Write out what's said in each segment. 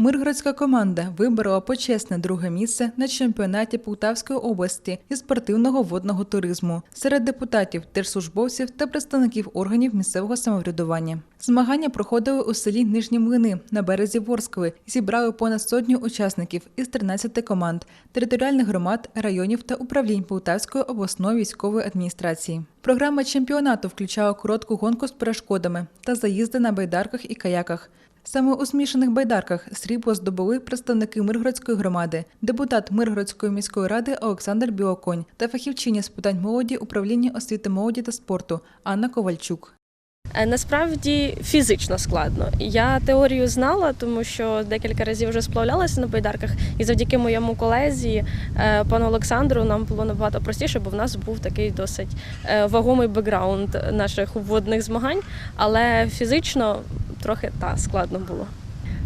Миргородська команда виборола почесне друге місце на чемпіонаті Полтавської області із спортивного водного туризму серед депутатів, держслужбовців та представників органів місцевого самоврядування. Змагання проходили у селі Нижні Млини на березі Ворскли і зібрали понад сотню учасників із 13 команд, територіальних громад, районів та управлінь Полтавської обласної військової адміністрації. Програма чемпіонату включала коротку гонку з перешкодами та заїзди на байдарках і каяках. Саме у змішаних байдарках срібло здобули представники Миргородської громади, депутат Миргородської міської ради Олександр Білоконь та фахівчиня з питань молоді управління освіти молоді та спорту Анна Ковальчук. Е, Насправді фізично складно. Я теорію знала, тому що декілька разів вже сплавлялася на байдарках, і завдяки моєму колезі, е, пану Олександру, нам було набагато простіше, бо в нас був такий досить е, вагомий бекграунд наших водних змагань, але фізично трохи та складно було.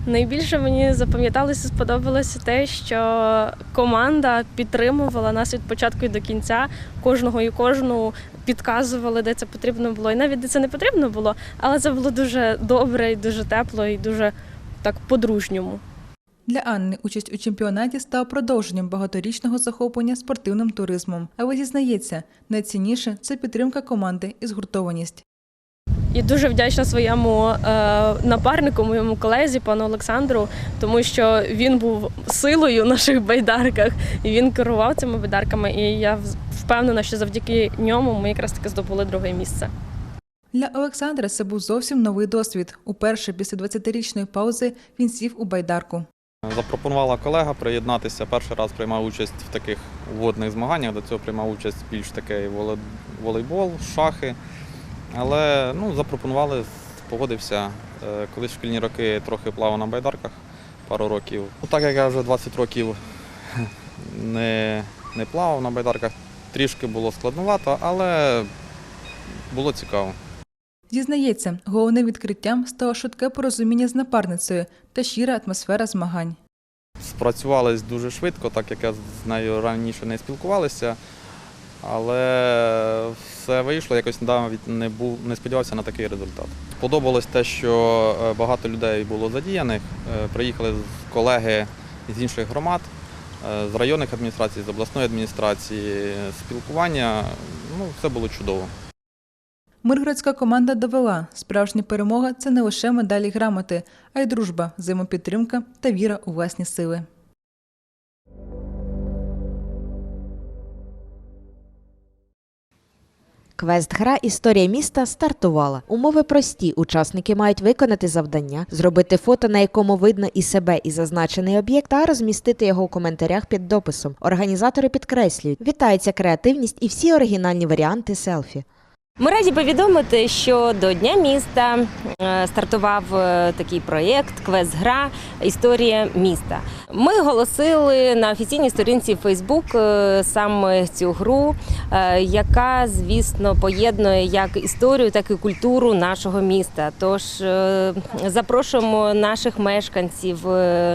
Найбільше мені запам'яталося, сподобалося те, що команда підтримувала нас від початку і до кінця. Кожного і кожну підказували, де це потрібно було, і навіть де це не потрібно було, але це було дуже добре, і дуже тепло, і дуже так по-дружньому. Для Анни участь у чемпіонаті стала продовженням багаторічного захоплення спортивним туризмом. Але зізнається, найцінніше це підтримка команди і згуртованість. І дуже вдячна своєму е, напарнику, моєму колезі, пану Олександру, тому що він був силою в наших байдарках, і він керував цими байдарками. І я впевнена, що завдяки ньому ми якраз таки здобули друге місце. Для Олександра це був зовсім новий досвід. Уперше після 20-річної паузи він сів у байдарку. Запропонувала колега приєднатися. Перший раз приймав участь в таких водних змаганнях. До цього приймав участь більш такий воле- волейбол, шахи. Але ну, запропонували, погодився. Е, Колись в шкільні роки трохи плавав на байдарках пару років. Ну, так як я вже 20 років не, не плавав на байдарках, трішки було складновато, але було цікаво. Зізнається, головним відкриттям стало швидке порозуміння з напарницею та щира атмосфера змагань. Спрацювались дуже швидко, так як я з нею раніше не спілкувалися. Але все вийшло, якось навіть не був, не сподівався на такий результат. Сподобалось те, що е, багато людей було задіяних. Е, Приїхали колеги з інших громад, е, з районних адміністрацій, з обласної адміністрації, спілкування. Ну, все було чудово. Миргородська команда довела, справжня перемога це не лише медалі грамоти, а й дружба, взаємопідтримка та віра у власні сили. Квест-гра Історія міста стартувала. Умови прості. Учасники мають виконати завдання, зробити фото, на якому видно і себе, і зазначений об'єкт, та розмістити його у коментарях під дописом. Організатори підкреслюють, вітається креативність і всі оригінальні варіанти селфі. Ми раді повідомити, що до Дня міста е, стартував е, такий проєкт Квест-гра Історія міста. Ми оголосили на офіційній сторінці Фейсбук саме цю гру, е, яка, звісно, поєднує як історію, так і культуру нашого міста. Тож запрошуємо наших мешканців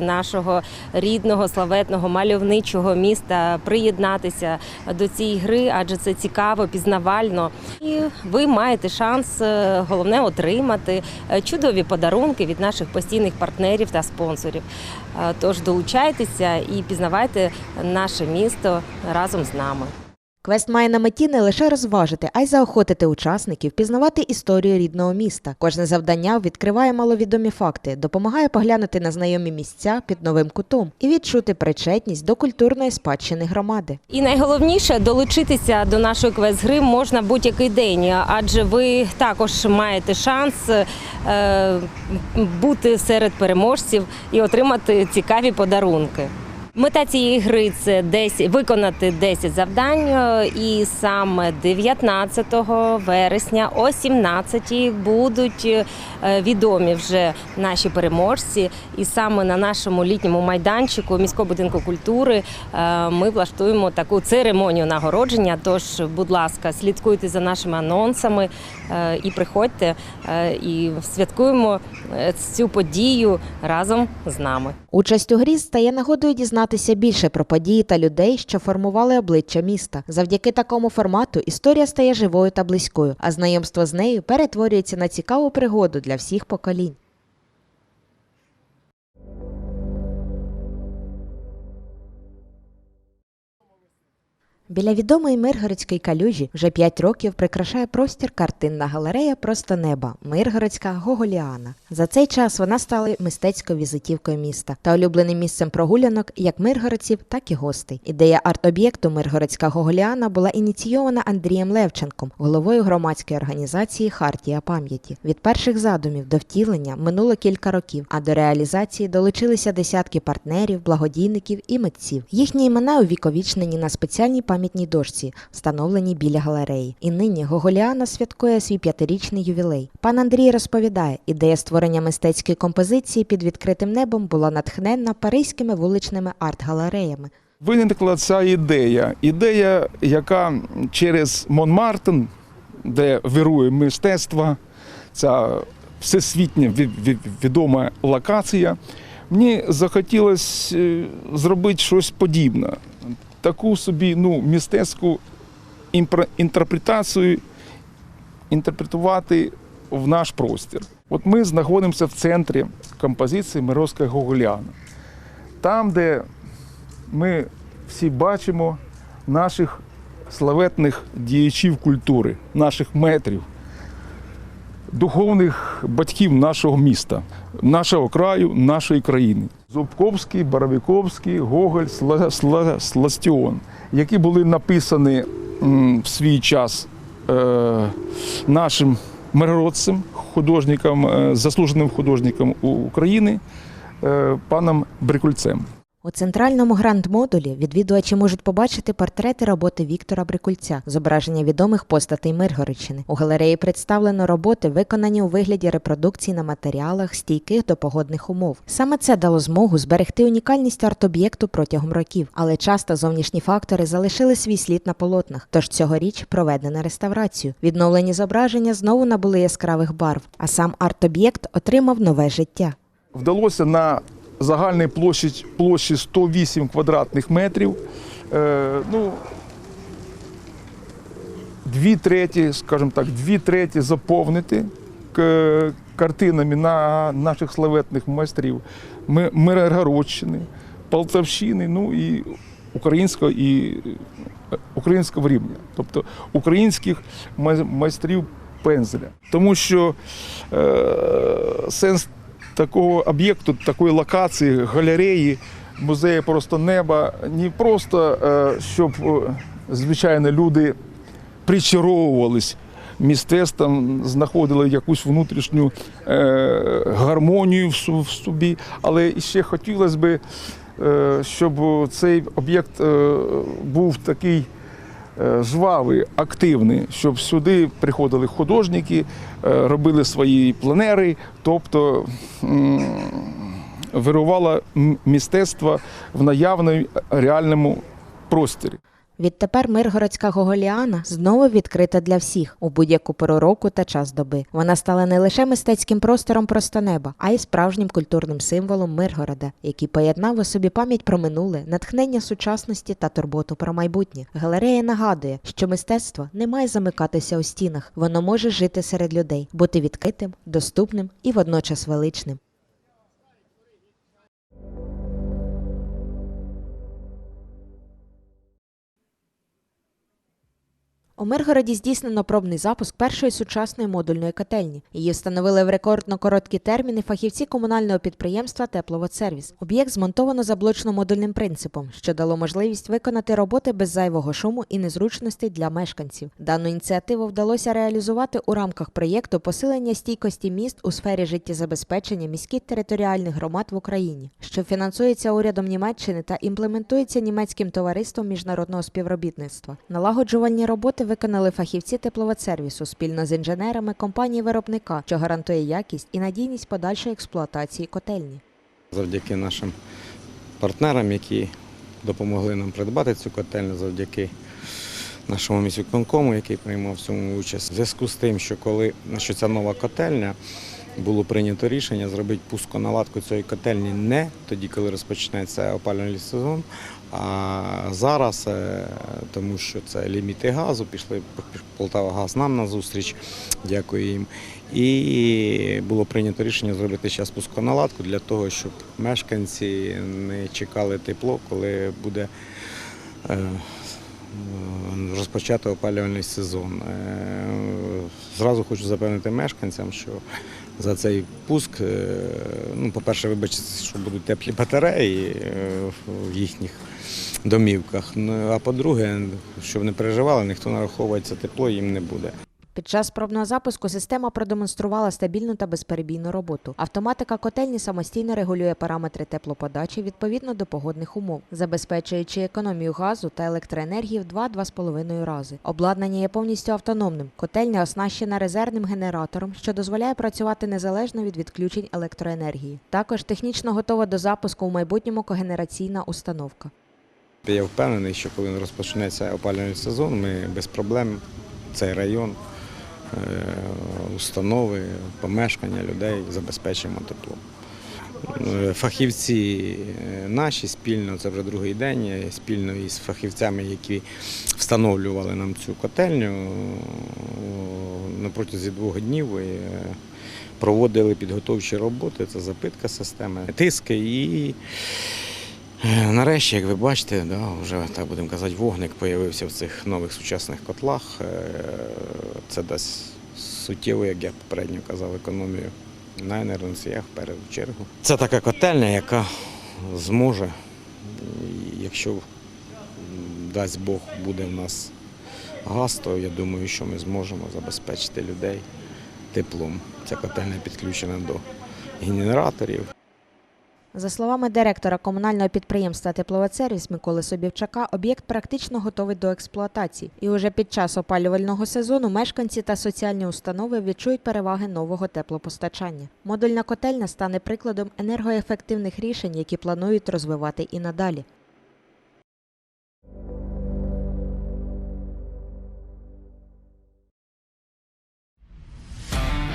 нашого рідного, славетного, мальовничого міста приєднатися до цієї гри, адже це цікаво, пізнавально. І ви маєте шанс е, головне отримати е, чудові подарунки від наших постійних партнерів та спонсорів. Е, Тож долучайтеся і пізнавайте наше місто разом з нами. Квест має на меті не лише розважити, а й заохотити учасників пізнавати історію рідного міста. Кожне завдання відкриває маловідомі факти, допомагає поглянути на знайомі місця під новим кутом і відчути причетність до культурної спадщини громади. І найголовніше долучитися до нашої квест-гри можна будь-який день, адже ви також маєте шанс е, бути серед переможців і отримати цікаві подарунки. Мета цієї гри це 10, виконати 10 завдань, е, і саме 19 вересня о 17 будуть е, відомі вже наші переможці. І саме на нашому літньому майданчику міського будинку культури е, ми влаштуємо таку церемонію нагородження. Тож, будь ласка, слідкуйте за нашими анонсами і приходьте і святкуємо цю подію разом з нами. Участь у грі стає нагодою дізнатися більше про події та людей, що формували обличчя міста. Завдяки такому формату історія стає живою та близькою, а знайомство з нею перетворюється на цікаву пригоду для всіх поколінь. Біля відомої Миргородської калюжі вже п'ять років прикрашає простір картинна галерея Просто неба Миргородська Гоголіана. За цей час вона стала мистецькою візитівкою міста та улюбленим місцем прогулянок як миргородців, так і гостей. Ідея арт-об'єкту Миргородська Гоголіана була ініційована Андрієм Левченком, головою громадської організації Хартія пам'яті. Від перших задумів до втілення минуло кілька років, а до реалізації долучилися десятки партнерів, благодійників і митців. Їхні імена увіковічнені на спеціальній пам'ятній дошці, встановленій біля галереї. І нині Гоголіана святкує свій п'ятирічний ювілей. Пан Андрій розповідає, ідея створення мистецької композиції під відкритим небом була натхненна паризькими вуличними арт-галереями. Виникла ця ідея. Ідея, яка через Монмартен, де вирує мистецтво, ця всесвітня ві- ві- відома локація, мені захотілося е, зробити щось подібне. Таку собі ну, мистецьку інтерпретацію інтерпретувати в наш простір. От ми знаходимося в центрі композиції Мировська Гоголяна. Там, де ми всі бачимо наших славетних діячів культури, наших метрів, духовних батьків нашого міста, нашого краю, нашої країни. Зубковський, Боровіковський, Гоголь, Сла- Сла- Сластіон, які були написані в свій час е, нашим мирородцем, художником, е, заслуженим художником України, е, паном Брикульцем. У центральному гранд-модулі відвідувачі можуть побачити портрети роботи Віктора Брикульця, зображення відомих постатей Миргородщини. У галереї представлено роботи, виконані у вигляді репродукцій на матеріалах, стійких до погодних умов. Саме це дало змогу зберегти унікальність арт-об'єкту протягом років, але часто зовнішні фактори залишили свій слід на полотнах. Тож цьогоріч проведено реставрацію. Відновлені зображення знову набули яскравих барв, а сам арт-об'єкт отримав нове життя. вдалося на загальній площі, площі 108 квадратних метрів. Е, ну, дві треті, скажімо так, дві треті заповнити картинами на наших славетних майстрів Ми- Миргородщини, Полтавщини, ну і українського і українського рівня, тобто українських майстрів пензеля. Тому що е, сенс такого об'єкту, такої локації, галереї, музею просто неба, не просто е, щоб е, звичайно люди причаровувались. Мистецтвом, знаходили якусь внутрішню е, гармонію в собі, але ще хотілося б, щоб цей об'єкт був такий жвавий, активний, щоб сюди приходили художники, е, робили свої пленери, тобто вирувало мистецтво в наявному реальному просторі. Відтепер Миргородська Гоголіана знову відкрита для всіх у будь-яку пору року та час доби. Вона стала не лише мистецьким простором просто неба, а й справжнім культурним символом Миргорода, який поєднав у собі пам'ять про минуле, натхнення сучасності та турботу про майбутнє. Галерея нагадує, що мистецтво не має замикатися у стінах, воно може жити серед людей, бути відкритим, доступним і водночас величним. У Миргороді здійснено пробний запуск першої сучасної модульної котельні. Її встановили в рекордно короткі терміни фахівці комунального підприємства Тепловодсервіс. Об'єкт змонтовано за блочно-модульним принципом, що дало можливість виконати роботи без зайвого шуму і незручностей для мешканців. Дану ініціативу вдалося реалізувати у рамках проєкту посилення стійкості міст у сфері життєзабезпечення міських територіальних громад в Україні, що фінансується урядом Німеччини та імплементується німецьким товариством міжнародного співробітництва. Налагоджувальні роботи виконали фахівці тепловодсервісу спільно з інженерами компанії виробника, що гарантує якість і надійність подальшої експлуатації котельні. завдяки нашим партнерам, які допомогли нам придбати цю котельню, завдяки нашому міськвиконкому, який приймав цьому участь. В зв'язку з тим, що коли що ця нова котельня, було прийнято рішення зробити пусконаладку цієї котельні не тоді, коли розпочнеться опалювальний сезон, а зараз, е, тому що це ліміти газу, пішли Полтава Газ нам на зустріч, дякую їм. І було прийнято рішення зробити зараз пусконаладку для того, щоб мешканці не чекали тепло, коли буде е, розпочати опалювальний сезон. Е, Зразу хочу запевнити мешканцям, що за цей пуск, ну, по-перше, вибачте, що будуть теплі батареї в їхніх домівках. Ну, а по-друге, щоб не переживали, ніхто нараховується тепло їм не буде. Під час пробного запуску система продемонструвала стабільну та безперебійну роботу. Автоматика котельні самостійно регулює параметри теплоподачі відповідно до погодних умов, забезпечуючи економію газу та електроенергії в 2-2,5 рази. Обладнання є повністю автономним. Котельня оснащена резервним генератором, що дозволяє працювати незалежно від відключень електроенергії. Також технічно готова до запуску в майбутньому когенераційна установка. Я впевнений, що коли розпочнеться опалювальний сезон, ми без проблем цей район, е, установи, помешкання людей забезпечимо теплом. Е, Фахівці е, наші спільно, це вже другий день, спільно із фахівцями, які встановлювали нам цю котельню протязі двох днів проводили підготовчі роботи, це запитка системи, тиски і Нарешті, як ви бачите, да, вже так будемо казати, вогник з'явився в цих нових сучасних котлах. Е, Це дасть суттєву, як я попередньо казав, економію на енергоносіях в першу чергу. Це така котельня, яка зможе, якщо дасть Бог буде в нас газ, то я думаю, що ми зможемо забезпечити людей теплом. Ця котельня підключена до генераторів. За словами директора комунального підприємства Тепловодсервіс Миколи Собівчака, об'єкт практично готовий до експлуатації. І уже під час опалювального сезону мешканці та соціальні установи відчують переваги нового теплопостачання. Модульна котельня стане прикладом енергоефективних рішень, які планують розвивати і надалі.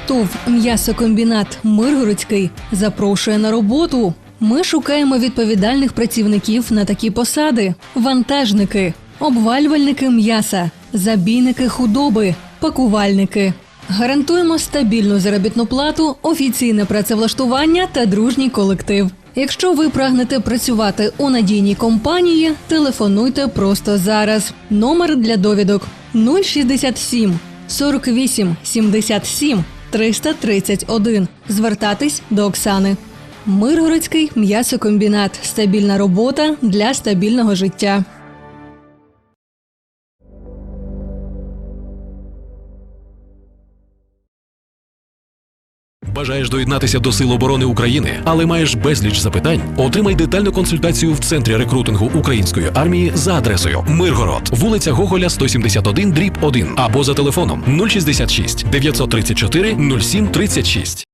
ТОВ «М'ясокомбінат Миргородський» запрошує на роботу. Ми шукаємо відповідальних працівників на такі посади: вантажники, обвалювальники м'яса, забійники худоби, пакувальники. Гарантуємо стабільну заробітну плату, офіційне працевлаштування та дружній колектив. Якщо ви прагнете працювати у надійній компанії, телефонуйте просто зараз. Номер для довідок 067 48 77 331. Звертатись до Оксани. Миргородський м'ясокомбінат. Стабільна робота для стабільного життя. Бажаєш доєднатися до Сил оборони України, але маєш безліч запитань? Отримай детальну консультацію в центрі рекрутингу української армії за адресою Миргород, вулиця Гоголя, 171, дріб 1 або за телефоном 066 934 07 36.